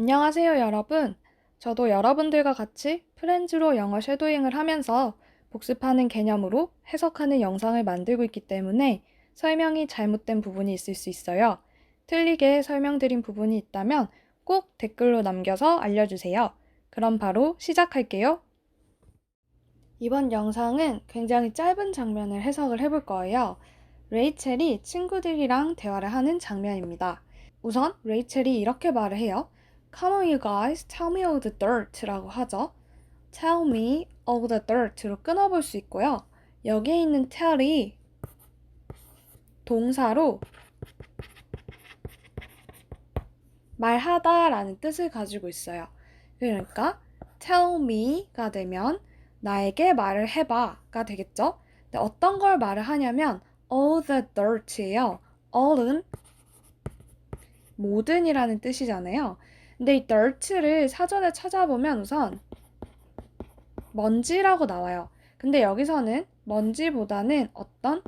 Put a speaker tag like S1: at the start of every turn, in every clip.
S1: 안녕하세요, 여러분. 저도 여러분들과 같이 프렌즈로 영어 쉐도잉을 하면서 복습하는 개념으로 해석하는 영상을 만들고 있기 때문에 설명이 잘못된 부분이 있을 수 있어요. 틀리게 설명드린 부분이 있다면 꼭 댓글로 남겨서 알려주세요. 그럼 바로 시작할게요. 이번 영상은 굉장히 짧은 장면을 해석을 해볼 거예요. 레이첼이 친구들이랑 대화를 하는 장면입니다. 우선 레이첼이 이렇게 말을 해요. Come on, you guys, tell me all the dirt라고 하죠. Tell me all the dirt로 끊어볼 수 있고요. 여기에 있는 tell이 동사로 말하다라는 뜻을 가지고 있어요. 그러니까 tell me가 되면 나에게 말을 해봐가 되겠죠. 근데 어떤 걸 말을 하냐면 all the dirt예요. all은 모든이라는 뜻이잖아요. 근데 이 dirt를 사전에 찾아보면 우선 먼지라고 나와요. 근데 여기서는 먼지보다는 어떤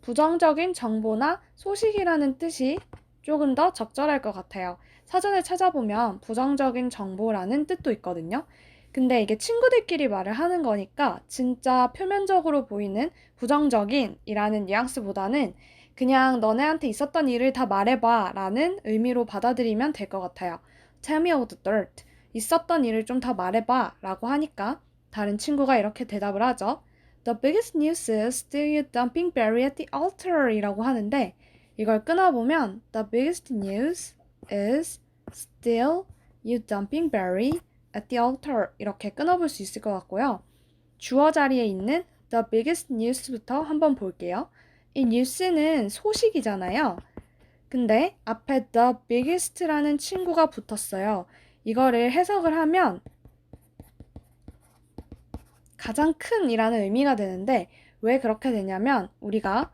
S1: 부정적인 정보나 소식이라는 뜻이 조금 더 적절할 것 같아요. 사전에 찾아보면 부정적인 정보라는 뜻도 있거든요. 근데 이게 친구들끼리 말을 하는 거니까 진짜 표면적으로 보이는 부정적인이라는 뉘앙스보다는 그냥 너네한테 있었던 일을 다 말해봐 라는 의미로 받아들이면 될 것 같아요. Tell me all the dirt. 있었던 일을 좀더 말해봐 라고 하니까 다른 친구가 이렇게 대답을 하죠. The biggest news is still you dumping Barry at the altar 이라고 하는데 이걸 끊어보면 The biggest news is still you dumping Barry at the altar 이렇게 끊어볼 수 있을 것 같고요. 주어 자리에 있는 the biggest news부터 한번 볼게요. 이 news는 소식이잖아요. 근데 앞에 the biggest라는 친구가 붙었어요. 이거를 해석을 하면 가장 큰이라는 의미가 되는데 왜 그렇게 되냐면 우리가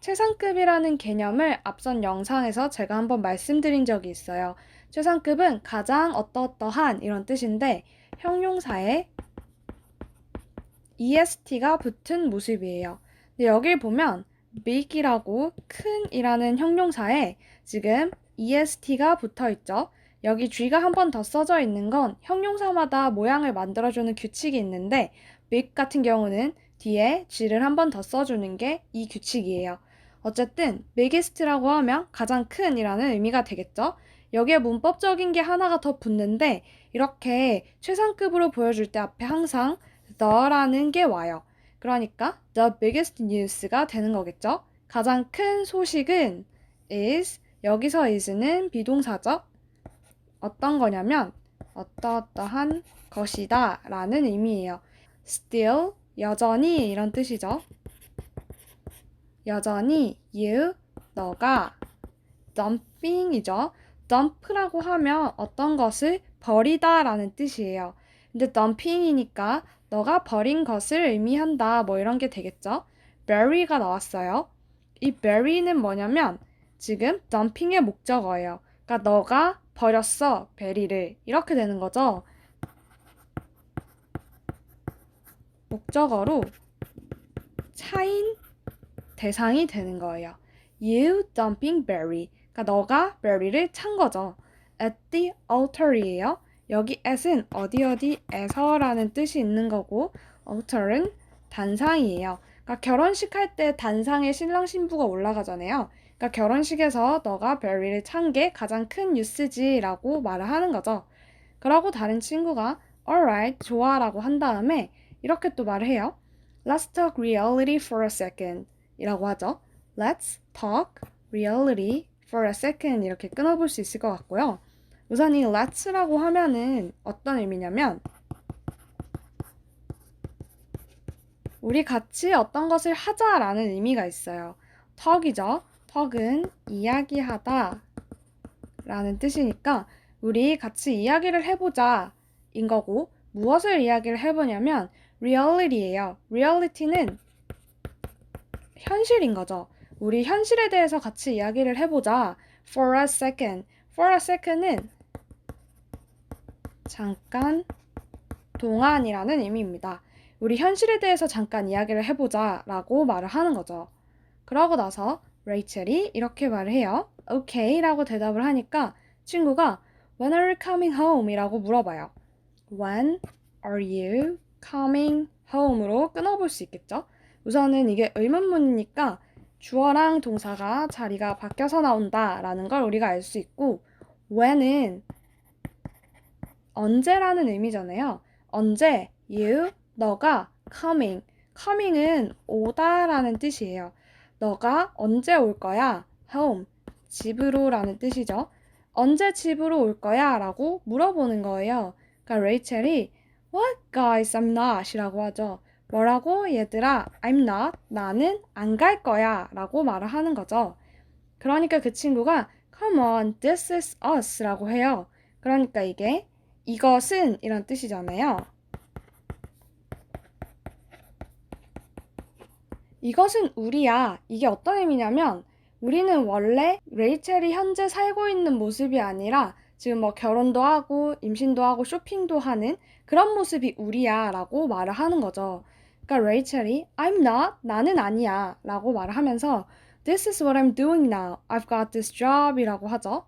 S1: 최상급이라는 개념을 앞선 영상에서 제가 한번 말씀드린 적이 있어요. 최상급은 가장 어떠어떠한 이런 뜻인데 형용사에 est가 붙은 모습이에요. 근데 여길 보면 big이라고 큰이라는 형용사에 지금 est가 붙어 있죠. 여기 쥐가 한 번 더 써져 있는 건 형용사마다 모양을 만들어주는 규칙이 있는데 big 같은 경우는 뒤에 쥐를 한 번 더 써주는 게 이 규칙이에요. 어쨌든 biggest라고 하면 가장 큰이라는 의미가 되겠죠. 여기에 문법적인 게 하나가 더 붙는데 이렇게 최상급으로 보여줄 때 앞에 항상 the라는 게 와요. 그러니까 the biggest news가 되는 거겠죠. 가장 큰 소식은 is 여기서 is는 비동사죠. 어떤 거냐면 어떠어떠한 것이다 라는 의미예요. still 여전히 이런 뜻이죠. 여전히 you 너가 dumping이죠. Dump라고 하면 어떤 것을 버리다 라는 뜻이에요. 근데 dumping이니까 너가 버린 것을 의미한다 뭐 이런 게 되겠죠. bury가 나왔어요. 이 bury는 뭐냐면 지금 dumping의 목적어예요. 그러니까 너가 버렸어 베리를 이렇게 되는 거죠. 목적어로 차인 대상이 되는 거예요. You dumping berry. 그러니까 너가 베리를 찬 거죠. At the altar이에요. 여기 at은 어디 어디에서라는 뜻이 있는 거고 altar은 단상이에요. 그러니까 결혼식 할 때 단상에 신랑 신부가 올라가잖아요. 그러니까 결혼식에서 너가 베리를 찬 게 가장 큰 뉴스지라고 말을 하는 거죠. 그러고 다른 친구가 alright 좋아라고 한 다음에 이렇게 또 말을 해요. Let's talk reality for a second 이라고 하죠. Let's talk reality for a second 이렇게 끊어볼 수 있을 것 같고요. 우선 이 let's라고 하면은 어떤 의미냐면 우리 같이 어떤 것을 하자라는 의미가 있어요. talk이죠. talk은 이야기하다 라는 뜻이니까 우리 같이 이야기를 해보자 인 거고 무엇을 이야기를 해보냐면 reality예요. reality는 현실인 거죠. 우리 현실에 대해서 같이 이야기를 해보자. For a second. For a second은 잠깐 동안이라는 의미입니다. 우리 현실에 대해서 잠깐 이야기를 해보자 라고 말을 하는 거죠. 그러고 나서 레이첼이 이렇게 말을 해요. 오케이 라고 대답을 하니까 친구가 When are you coming home? 이라고 물어봐요. When are you coming home으로 끊어볼 수 있겠죠? 우선은 이게 의문문이니까 주어랑 동사가 자리가 바뀌어서 나온다 라는 걸 우리가 알 수 있고 when은 언제라는 의미잖아요. 언제 you 너가 coming coming은 오다라는 뜻이에요. 너가 언제 올 거야? home 집으로라는 뜻이죠. 언제 집으로 올 거야? 라고 물어보는 거예요. 그러니까 레이첼이 What guys, I'm not 이라고 하죠. 뭐라고? 얘들아, I'm not. 나는 안 갈 거야. 라고 말을 하는 거죠. 그러니까 그 친구가 Come on, this is us 라고 해요. 그러니까 이게 이것은 이란 뜻이잖아요. 이것은 우리야. 이게 어떤 의미냐면 우리는 원래 레이첼이 현재 살고 있는 모습이 아니라 지금 뭐 결혼도 하고 임신도 하고 쇼핑도 하는 그런 모습이 우리야 라고 말을 하는 거죠. 그러니까 레이첼이 I'm not, 나는 아니야 라고 말을 하면서 This is what I'm doing now. I've got this job 이라고 하죠.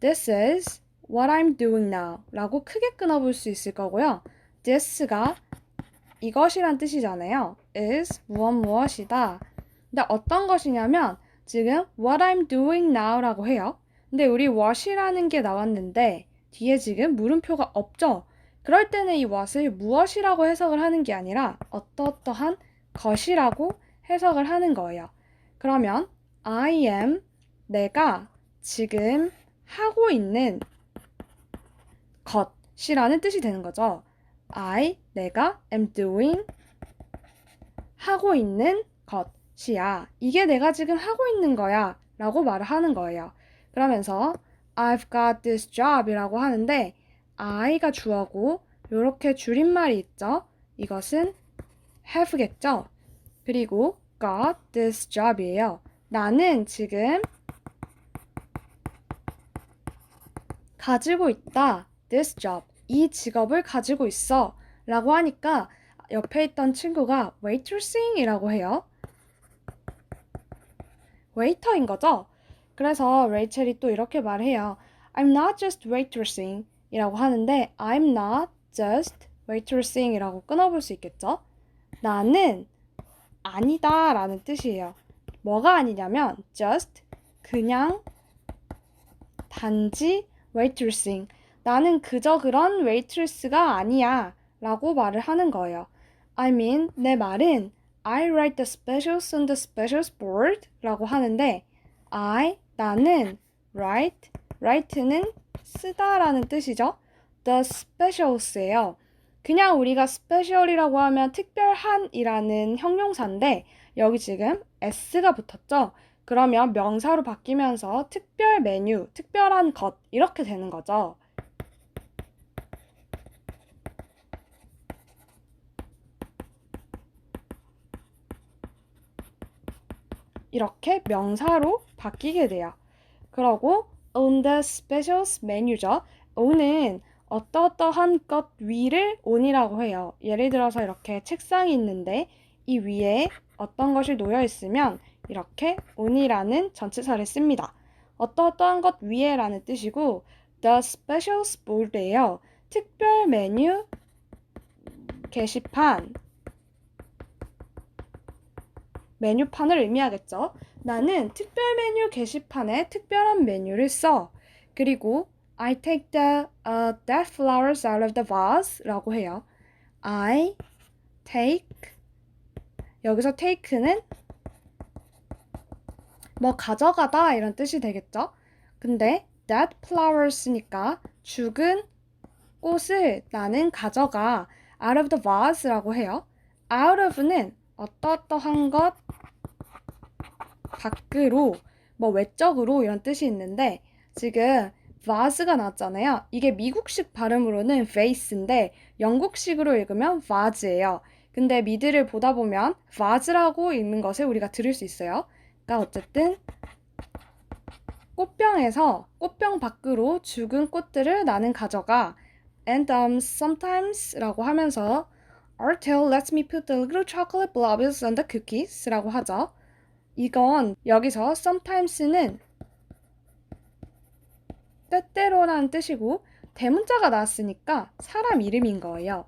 S1: This is what I'm doing now 라고 크게 끊어볼 수 있을 거고요. this가 이것이란 뜻이잖아요. is 무엇 무엇이다. 근데 어떤 것이냐면 지금 what I'm doing now라고 해요. 근데 우리 what이라는 게 나왔는데 뒤에 지금 물음표가 없죠. 그럴 때는 이 what을 무엇이라고 해석을 하는 게 아니라 어떠어떠한 것이라고 해석을 하는 거예요. 그러면 I am 내가 지금 하고 있는 것이라는 뜻이 되는 거죠. I 내가 am doing 하고 있는 것이야. 이게 내가 지금 하고 있는 거야. 라고 말을 하는 거예요. 그러면서 I've got this job 이라고 하는데 I가 주어고 이렇게 줄임말이 있죠. 이것은 have겠죠. 그리고 got this job이에요. 나는 지금 가지고 있다. this job. 이 직업을 가지고 있어. 라고 하니까 옆에 있던 친구가 waitressing이라고 해요. 웨이터인 거죠. 그래서 레이첼이 또 이렇게 말해요. I'm not just waitressing 이라고 하는데 I'm not just waitressing 이라고 끊어볼 수 있겠죠. 나는 아니다 라는 뜻이에요. 뭐가 아니냐면 just 그냥 단지 waitressing 나는 그저 그런 waitress가 아니야 라고 말을 하는 거예요. I mean 내 말은 I write the specials on the specials board 라고 하는데 I 나는 write write는 쓰다라는 뜻이죠. The specials예요. 그냥 우리가 special이라고 하면 특별한이라는 형용사인데 여기 지금 s가 붙었죠. 그러면 명사로 바뀌면서 특별 메뉴, 특별한 것 이렇게 되는 거죠. 이렇게 명사로 바뀌게 돼요. 그러고 on the specials 메뉴죠. on은 어떠어떠한 것 위를 on이라고 해요. 예를 들어서 이렇게 책상이 있는데 이 위에 어떤 것이 놓여 있으면 이렇게 on이라는 전치사를 씁니다. 어떠어떠한 것 위에라는 뜻이고 the specials board예요. 특별 메뉴 게시판 메뉴판을 의미하겠죠. 나는 특별 메뉴 게시판에 특별한 메뉴를 써. 그리고 I take the uh, dead flowers out of the vase 라고 해요. I take 여기서 take는 뭐 가져가다 이런 뜻이 되겠죠. 근데 dead flowers니까 죽은 꽃을 나는 가져가 out of the vase라고 해요. out of는 어떠어떠한 것 밖으로 뭐 외적으로 이런 뜻이 있는데 지금 vase가 나왔잖아요. 이게 미국식 발음으로는 vase인데 영국식으로 읽으면 vase예요. 근데 미드를 보다 보면 vase라고 읽는 것을 우리가 들을 수 있어요. 그러니까 어쨌든 꽃병에서 꽃병 밖으로 죽은 꽃들을 나는 가져가 and um, sometimes라고 하면서 Our tail lets me put the little chocolate blobs on the cookies 라고 하죠. 이건 여기서 sometimes는 때때로라는 뜻이고 대문자가 나왔으니까 사람 이름인 거예요.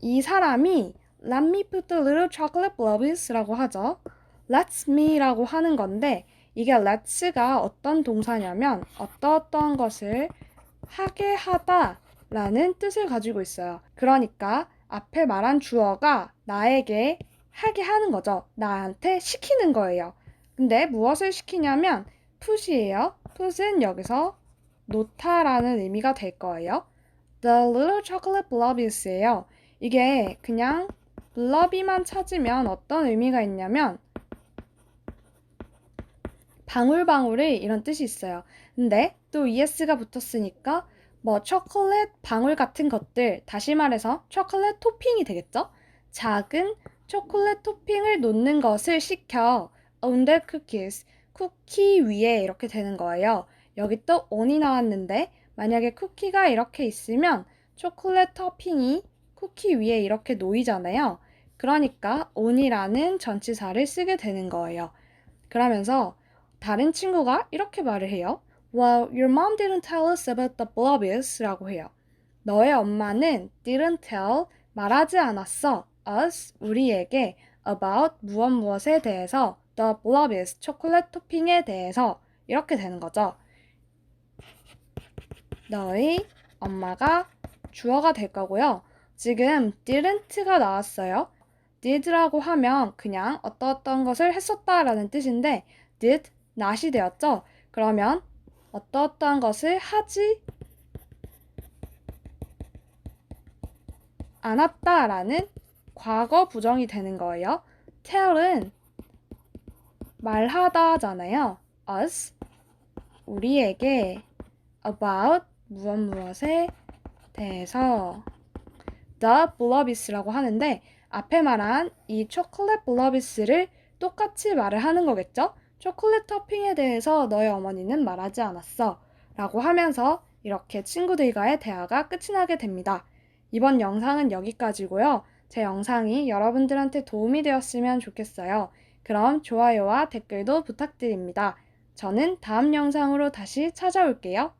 S1: 이 사람이 Let me put the little chocolate blobs 라고 하죠. Let's me라고 하는 건데 이게 let's가 어떤 동사냐면 어떠어떤 것을 하게 하다 라는 뜻을 가지고 있어요. 그러니까 앞에 말한 주어가 나에게 하게 하는 거죠. 나한테 시키는 거예요. 근데 무엇을 시키냐면 put이에요. put은 여기서 놓다라는 의미가 될 거예요. The little chocolate blobs예요. 이게 그냥 blob이만 찾으면 어떤 의미가 있냐면 방울방울이 이런 뜻이 있어요. 근데 또 es가 붙었으니까 뭐 초콜릿 방울 같은 것들 다시 말해서 초콜릿 토핑이 되겠죠? 작은 초콜릿 토핑을 놓는 것을 시켜 on the cookies 쿠키 위에 이렇게 되는 거예요. 여기 또 on이 나왔는데 만약에 쿠키가 이렇게 있으면 초콜릿 토핑이 쿠키 위에 이렇게 놓이잖아요. 그러니까 on이라는 전치사를 쓰게 되는 거예요. 그러면서 다른 친구가 이렇게 말을 해요. Well, your mom didn't tell us about the blobbies 라고 해요. 너의 엄마는 didn't tell 말하지 않았어 us 우리에게 about 무엇 무엇에 대해서 the blobbies 초콜릿 토핑에 대해서 이렇게 되는 거죠. 너희 엄마가 주어가 될 거고요. 지금 didn't가 나왔어요. did라고 하면 그냥 어떠어떤 것을 했었다라는 뜻인데 did not이 되었죠. 그러면 어떠어떠한 것을 하지 않았다라는 과거 부정이 되는 거예요. tell은 말하다잖아요. us 우리에게 about 무엇 무엇에 대해서 the blobbies라고 하는데 앞에 말한 이 초콜릿 블러비스를 똑같이 말을 하는 거겠죠? 초콜릿 토핑에 대해서 너의 어머니는 말하지 않았어. 라고 하면서 이렇게 친구들과의 대화가 끝이 나게 됩니다. 이번 영상은 여기까지고요. 제 영상이 여러분들한테 도움이 되었으면 좋겠어요. 그럼 좋아요와 댓글도 부탁드립니다. 저는 다음 영상으로 다시 찾아올게요.